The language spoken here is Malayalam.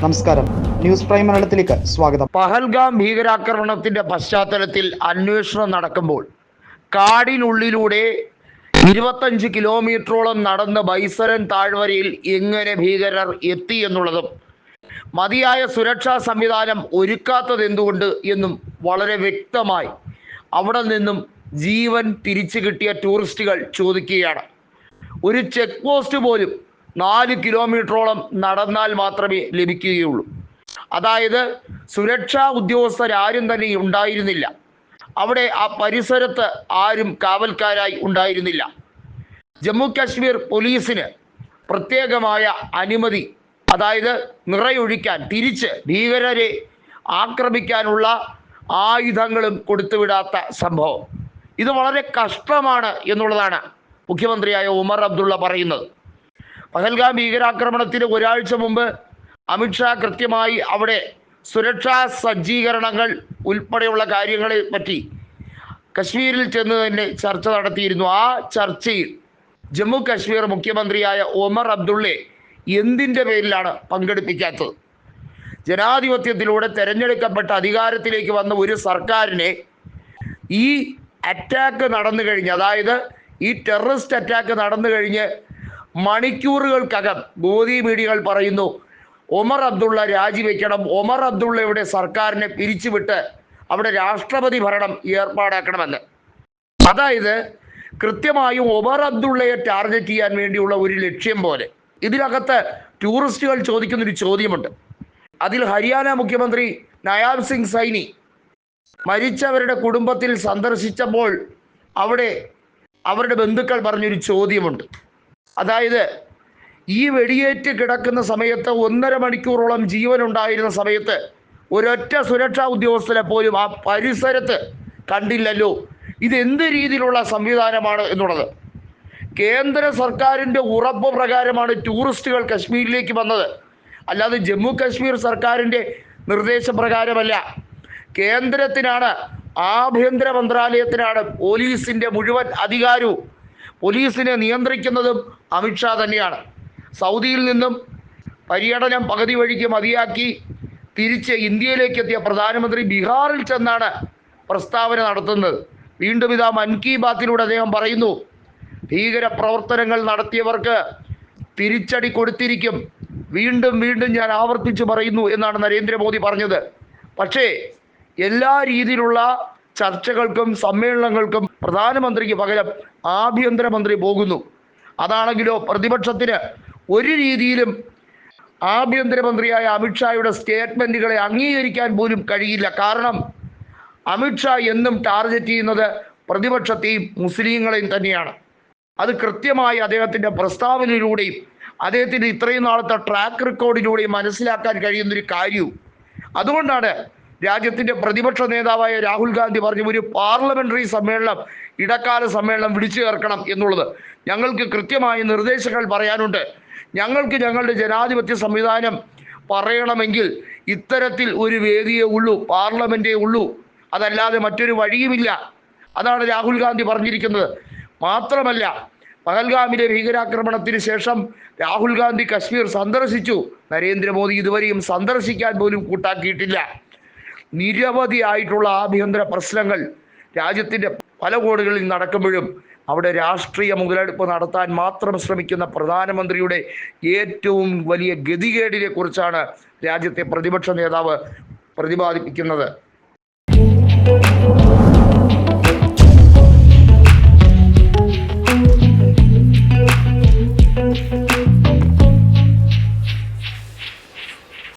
നമസ്കാരം. ന്യൂസ് പ്രൈം മലയാളത്തിലേക്ക് സ്വാഗതം. പഹൽഗാം ഭീകരാക്രമണത്തിന്റെ പശ്ചാത്തലത്തിൽ അന്വേഷണം നടക്കുമ്പോൾ കാടിനുള്ളിലൂടെ ഇരുപത്തഞ്ച് കിലോമീറ്ററോളം നടന്ന് ബൈസരൻ താഴ്വരയിൽ എങ്ങനെ ഭീകരർ എത്തി എന്നുള്ളതും മതിയായ സുരക്ഷാ സംവിധാനം ഒരുക്കാത്തത് എന്തുകൊണ്ട് എന്നും വളരെ വ്യക്തമായി അവിടെ നിന്നും ജീവൻ തിരിച്ചു കിട്ടിയ ടൂറിസ്റ്റുകൾ ചോദിക്കുകയാണ്. ഒരു ചെക്ക് പോസ്റ്റ് പോലും നാല് കിലോമീറ്ററോളം നടന്നാൽ മാത്രമേ ലഭിക്കുകയുള്ളൂ. അതായത് സുരക്ഷാ ഉദ്യോഗസ്ഥരാരും തന്നെ ഉണ്ടായിരുന്നില്ല. അവിടെ ആ പരിസരത്ത് ആരും കാവൽക്കാരായി ഉണ്ടായിരുന്നില്ല. ജമ്മു കാശ്മീർ പോലീസിന് പ്രത്യേകമായ അനുമതി അതായത് നിറയൊഴിക്കാൻ തിരിച്ച് ഭീകരരെ ആക്രമിക്കാനുള്ള ആയുധങ്ങളും കൊടുത്തുവിടാത്ത സംഭവം. ഇത് വളരെ കഷ്ടമാണ് എന്നുള്ളതാണ് മുഖ്യമന്ത്രിയായ ഉമർ അബ്ദുള്ള പറയുന്നത്. പഹൽഗാം ഭീകരാക്രമണത്തിന് ഒരാഴ്ച മുമ്പ് അമിത്ഷാ കൃത്യമായി അവിടെ സുരക്ഷാ സജ്ജീകരണങ്ങൾ ഉൾപ്പെടെയുള്ള കാര്യങ്ങളെ പറ്റി കശ്മീരിൽ ചെന്ന് തന്നെ ചർച്ച നടത്തിയിരുന്നു. ആ ചർച്ചയിൽ ജമ്മു കശ്മീർ മുഖ്യമന്ത്രിയായ ഒമർ അബ്ദുള്ളെ എന്തിന്റെ പേരിലാണ് പങ്കെടുപ്പിക്കാത്തത്? ജനാധിപത്യത്തിലൂടെ തെരഞ്ഞെടുക്കപ്പെട്ട അധികാരത്തിലേക്ക് വന്ന ഒരു സർക്കാരിനെ ഈ അറ്റാക്ക് നടന്നു കഴിഞ്ഞ് അതായത് ഈ ടെററിസ്റ്റ് അറ്റാക്ക് നടന്നു കഴിഞ്ഞ് മണിക്കൂറുകൾക്കകം ബോധി മീഡിയകൾ പറയുന്നു ഒമർ അബ്ദുള്ള രാജിവെക്കണം. ഒമർ അബ്ദുള്ളയുടെ സർക്കാരിനെ പിരിച്ചുവിട്ട് അവിടെ രാഷ്ട്രപതി ഭരണം ഏർപ്പാടാക്കണമെന്ന്. അതായത് കൃത്യമായും ഒമർ അബ്ദുള്ളയെ ടാർഗറ്റ് ചെയ്യാൻ വേണ്ടിയുള്ള ഒരു ലക്ഷ്യം പോലെ. ഇതിനകത്ത് ടൂറിസ്റ്റുകൾ ചോദിക്കുന്നൊരു ചോദ്യമുണ്ട്. അതിൽ ഹരിയാന മുഖ്യമന്ത്രി നയാബ് സിംഗ് സൈനി മരിച്ചവരുടെ കുടുംബത്തിൽ സന്ദർശിച്ചപ്പോൾ അവിടെ അവരുടെ ബന്ധുക്കൾ പറഞ്ഞൊരു ചോദ്യമുണ്ട്. അതായത് ഈ വെടിയേറ്റ് കിടക്കുന്ന സമയത്ത് ഒന്നര മണിക്കൂറോളം ജീവൻ ഉണ്ടായിരുന്ന സമയത്ത് ഒരൊറ്റ സുരക്ഷാ ഉദ്യോഗസ്ഥനെ പോലും ആ പരിസരത്ത് കണ്ടില്ലല്ലോ. ഇത് എന്ത് രീതിയിലുള്ള സംവിധാനമാണ് എന്നുള്ളത്? കേന്ദ്ര സർക്കാരിന്റെ ഉറപ്പ് പ്രകാരമാണ് ടൂറിസ്റ്റുകൾ കശ്മീരിലേക്ക് വന്നത്. അല്ലാതെ ജമ്മു കശ്മീർ സർക്കാരിന്റെ നിർദ്ദേശപ്രകാരമല്ല. കേന്ദ്രത്തിനാണ് ആഭ്യന്തര മന്ത്രാലയത്തിനാണ് പോലീസിന്റെ മുഴുവൻ അധികാരവും പോലീസിനെ നിയന്ത്രിക്കുന്നതും അമിത്ഷാ തന്നെയാണ്. സൗദിയിൽ നിന്നും പര്യടനം പകുതി വഴിക്ക് മതിയാക്കി തിരിച്ച് ഇന്ത്യയിലേക്ക് എത്തിയ പ്രധാനമന്ത്രി ബീഹാറിൽ ചെന്നാണ് പ്രസ്താവന നടത്തുന്നത്. വീണ്ടും ഇതാ മൻ കി ബാത്തിലൂടെ അദ്ദേഹം പറയുന്നു ഭീകര പ്രവർത്തനങ്ങൾ നടത്തിയവർക്ക് തിരിച്ചടി കൊടുത്തിരിക്കും. വീണ്ടും വീണ്ടും ഞാൻ ആവർത്തിച്ചു പറയുന്നു എന്നാണ് നരേന്ദ്രമോദി പറഞ്ഞത്. പക്ഷേ എല്ലാ രീതിയിലുള്ള ചർച്ചകൾക്കും സമ്മേളനങ്ങൾക്കും പ്രധാനമന്ത്രിക്ക് പകരം ആഭ്യന്തരമന്ത്രി പോകുന്നു. അതാണെങ്കിലോ പ്രതിപക്ഷത്തിന് ഒരു രീതിയിലും ആഭ്യന്തരമന്ത്രിയായ അമിത്ഷായുടെ സ്റ്റേറ്റ്മെന്റുകളെ അംഗീകരിക്കാൻ പോലും കഴിയില്ല. കാരണം അമിത്ഷാ എന്നും ടാർഗറ്റ് ചെയ്യുന്നത് പ്രതിപക്ഷത്തെയും മുസ്ലിങ്ങളെയും തന്നെയാണ്. അത് കൃത്യമായി അദ്ദേഹത്തിന്റെ പ്രസ്താവനയിലൂടെയും അദ്ദേഹത്തിന്റെ ഇത്രയും നാളത്തെ ട്രാക്ക് റെക്കോർഡിലൂടെയും മനസ്സിലാക്കാൻ കഴിയുന്നൊരു കാര്യവും. അതുകൊണ്ടാണ് രാജ്യത്തിന്റെ പ്രതിപക്ഷ നേതാവായ രാഹുൽ ഗാന്ധി പറഞ്ഞു ഒരു പാർലമെന്ററി സമ്മേളനം ഇടക്കാല സമ്മേളനം വിളിച്ചു ചേർക്കണം എന്നുള്ളത് ഞങ്ങൾക്ക് കൃത്യമായ നിർദ്ദേശങ്ങൾ പറയാനുണ്ട്. ഞങ്ങൾക്ക് ഞങ്ങളുടെ ജനാധിപത്യ സംവിധാനം പറയണമെങ്കിൽ ഇത്തരത്തിൽ ഒരു വേദിയേ ഉള്ളൂ പാർലമെന്റേ ഉള്ളൂ. അതല്ലാതെ മറ്റൊരു വഴിയുമില്ല. അതാണ് രാഹുൽ ഗാന്ധി പറഞ്ഞിരിക്കുന്നത്. മാത്രമല്ല പഹൽഗാമിലെ ഭീകരാക്രമണത്തിന് ശേഷം രാഹുൽ ഗാന്ധി കശ്മീർ സന്ദർശിച്ചു. നരേന്ദ്രമോദി ഇതുവരെയും സന്ദർശിക്കാൻ പോലും കൂട്ടാക്കിയിട്ടില്ല. നിരവധിയായിട്ടുള്ള ആഭ്യന്തര പ്രശ്നങ്ങൾ രാജ്യത്തിന്റെ പല കോണുകളിൽ നടക്കുമ്പോഴും അവിടെ രാഷ്ട്രീയ മുതലെടുപ്പ് നടത്താൻ മാത്രം ശ്രമിക്കുന്ന പ്രധാനമന്ത്രിയുടെ ഏറ്റവും വലിയ ഗതികേടിനെ കുറിച്ചാണ് രാജ്യത്തെ പ്രതിപക്ഷ നേതാവ് പ്രതിപാദിപ്പിക്കുന്നത്.